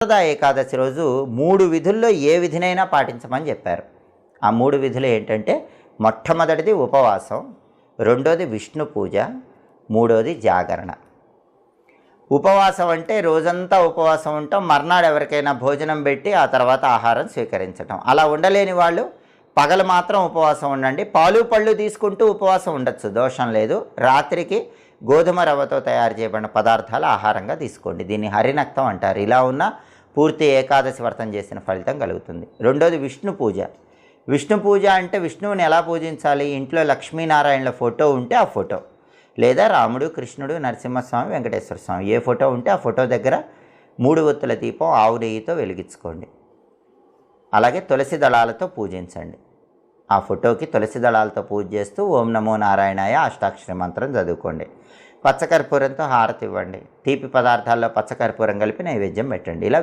శారదా ఏకాదశి రోజు మూడు విధుల్లో ఏ విధినైనా పాటించమని చెప్పారు. ఆ మూడు విధులు ఏంటంటే మొట్టమొదటిది ఉపవాసం రెండోది విష్ణు పూజ మూడోది జాగరణ. ఉపవాసం అంటే రోజంతా ఉపవాసం ఉంటాం మర్నాడు ఎవరికైనా భోజనం పెట్టి ఆ తర్వాత ఆహారం స్వీకరించటం. అలా ఉండలేని వాళ్ళు పగలు మాత్రం ఉపవాసం ఉండండి. పాలు పళ్ళు తీసుకుంటూ ఉపవాసం ఉండొచ్చు దోషం లేదు. రాత్రికి గోధుమ రవ్వతో తయారు చేయబడిన పదార్థాలు ఆహారంగా తీసుకోండి. దీన్ని హరినక్తం అంటారు. ఇలా ఉన్న పూర్తి ఏకాదశి వ్రతం చేసిన ఫలితం కలుగుతుంది. రెండోది విష్ణు పూజ. విష్ణు పూజ అంటే విష్ణువుని ఎలా పూజించాలి? ఇంట్లో లక్ష్మీనారాయణల ఫోటో ఉంటే ఆ ఫోటో. లేదా రాముడు కృష్ణుడు నరసింహస్వామి వెంకటేశ్వర స్వామి ఏ ఫోటో ఉంటే ఆ ఫోటో దగ్గర మూడు ఒత్తుల దీపం ఆవు నెయ్యితో వెలిగించుకోండి. అలాగే తులసి దళాలతో పూజించండి. ఆ ఫోటోకి తులసి దళాలతో పూజ చేస్తూ ఓం నమో నారాయణాయ అష్టాక్షరి మంత్రం చదువుకోండి. పచ్చకర్పూరంతో హారతి ఇవ్వండి. తీపి పదార్థాల్లో పచ్చకర్పూరం కలిపి నైవేద్యం పెట్టండి. ఇలా